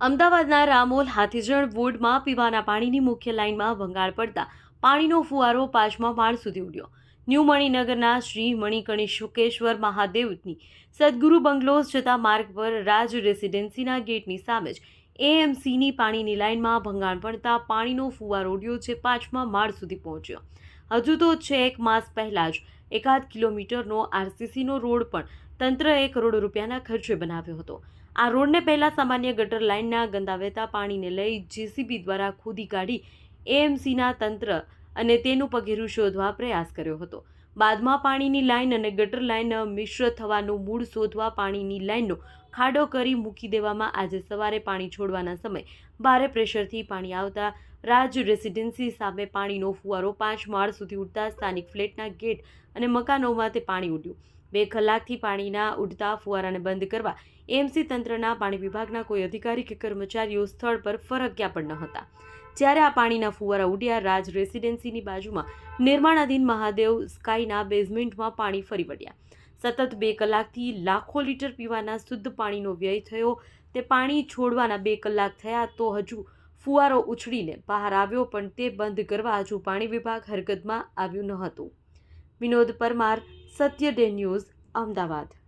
અમદાવાદના રામોલ હાથીજણ વોર્ડમાં પીવાના પાણીની મુખ્ય લાઇનમાં ભંગાણ પડતા પાણીનો ફુવારો પાંચમા માળ સુધી ઉડ્યો. ન્યૂ મણિનગરના શ્રી શુકેશ્વર મહાદેવની સદગુરુ બંગલોઝ જતા માર્ગ પર રાજ રેસિડેન્સીના ગેટની સામે જ એએમસીની પાણીની લાઇનમાં ભંગાણ પડતા પાણીનો ફુવારો ઉડ્યો જે પાંચમા માળ સુધી પહોંચ્યો. હજુ તો છે એક માસ પહેલાં જ એકાદ કિલોમીટરનો આરસીસીનો રોડ પણ તંત્રએ કરોડો રૂપિયાના ખર્ચે બનાવ્યો હતો. આ રોડને પહેલાં સામાન્ય ગટર લાઇનના ગંદા વહેતા પાણીને લઈ જેસીબી દ્વારા ખોદી કાઢી એએમસીના તંત્ર અને તેનું પગેરું શોધવા પ્રયાસ કર્યો હતો. બાદમાં પાણીની લાઇન અને ગટર લાઇન મિશ્ર થવાનું મૂળ શોધવા પાણીની લાઇનનો ખાડો કરી મૂકી દેવામાં આજે સવારે પાણી છોડવાના સમય ભારે પ્રેશરથી પાણી આવતા રાજ રેસિડેન્સી સામે પાણીનો ફુવારો પાંચ માળ સુધી ઉડતા સ્થાનિક ફ્લેટના ગેટ અને મકાનોમાં તે પાણી ઉડ્યું. બે કલાકથી પાણીના ઉડતા ફુવારાને બંધ કરવા એમસી તંત્રના પાણી વિભાગના કોઈ અધિકારી કે કર્મચારીઓ સ્થળ પર ફરક્યા પણ ન હતા. જ્યારે આ પાણીના ફુવારા ઉડ્યા, રાજ રેસિડેન્સીની બાજુમાં નિર્માણાધીન મહાદેવ સ્કાયના બેઝમેન્ટમાં પાણી ફરી વળ્યા. સતત બે કલાકથી લાખો લીટર પીવાના શુદ્ધ પાણીનો વ્યય થયો. તે પાણી છોડવાના બે કલાક થયા તો હજુ ફુવારો ઉછળીને બહાર આવ્યો, પણ તે બંધ કરવા હજુ પાણી વિભાગ હરકતમાં આવ્યું ન હતું. Vinod Parmar Satya day news Ahmedabad.